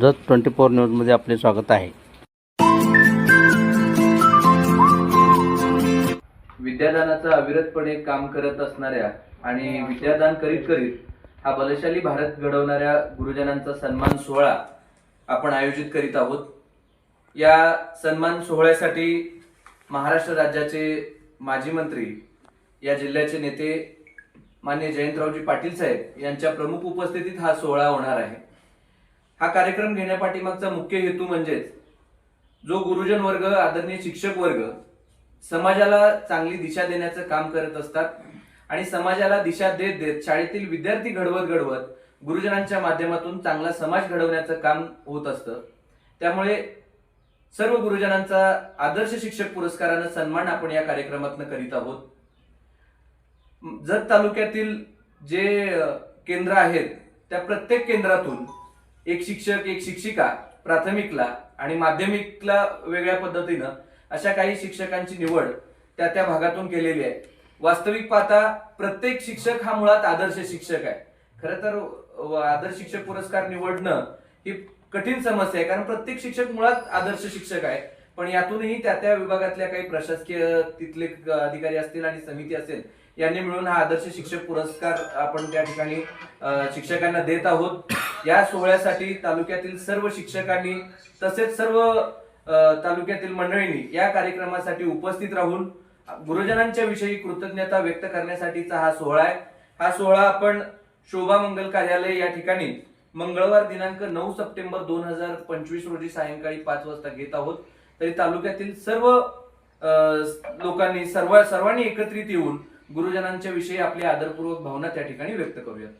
Jat twenty four न्यूजमध्ये आपले स्वागत आहे. विद्यादानाचं अविरतपणे काम करत असणाऱ्या आणि विद्यादान करीत करीत हा बलशाली भारत घडवणाऱ्या गुरुजनांचा सन्मान सोहळा आपण आयोजित करीत आहोत. या सन्मान सोहळ्यासाठी महाराष्ट्र राज्याचे माजी मंत्री या जिल्ह्याचे नेते मान्य जयंतरावजी पाटील साहेब यांच्या प्रमुख उपस्थितीत हा सोहळा होणार आहे. हा कार्यक्रम घेण्यापाठीमागचा मुख्य हेतू म्हणजेच जो गुरुजन वर्ग आदरणीय शिक्षक वर्ग समाजाला चांगली दिशा देण्याचं काम करत असतात आणि समाजाला दिशा देत देत शाळेतील विद्यार्थी घडवत घडवत गुरुजनांच्या माध्यमातून चांगला समाज घडवण्याचं काम होत असतं. त्यामुळे सर्व गुरुजनांचा आदर्श शिक्षक पुरस्कारानं सन्मान आपण या कार्यक्रमातनं करीत आहोत. जत तालुक्यातील जे केंद्र आहेत त्या प्रत्येक केंद्रातून एक शिक्षक एक शिक्षिका प्राथमिकला आणि माध्यमिकला वेगळ्या पद्धतीनं अशा काही शिक्षकांची निवड त्या त्या भागातून केलेली आहे. वास्तविक पाहता प्रत्येक शिक्षक हा मुळात आदर्श शिक्षक आहे. खरं तर आदर्श शिक्षक पुरस्कार निवडणं ही कठीण समस्या आहे कारण प्रत्येक शिक्षक मुळात आदर्श शिक्षक आहे. पण यातूनही त्या त्या विभागातल्या काही प्रशासकीय तिथले अधिकारी असतील आणि समिती असेल यांनी मिळून हा आदर्श शिक्षक पुरस्कार आपण त्या ठिकाणी शिक्षकांना देत आहोत. या सोहळ्यासाठी तालुक्यातील सर्व शिक्षकांनी तसेच सर्व तालुक्यातील मंडळींनी या कार्यक्रमासाठी उपस्थित राहून गुरुजनांच्या विषयी कृतज्ञता व्यक्त करण्यासाठीचा हा सोहळा आहे. हा सोहळा आपण शोभा मंगल कार्यालय या ठिकाणी मंगळवार दिनांक नऊ सप्टेंबर दोन हजार पंचवीस रोजी सायंकाळी पाच वाजता घेत आहोत. तरी तालुक्यातील सर्व लोकांनी सर्व सर्वांनी एकत्रित येऊन गुरुजनांच्या विषयी आपली आदरपूर्वक भावना त्या ठिकाणी व्यक्त करूयात.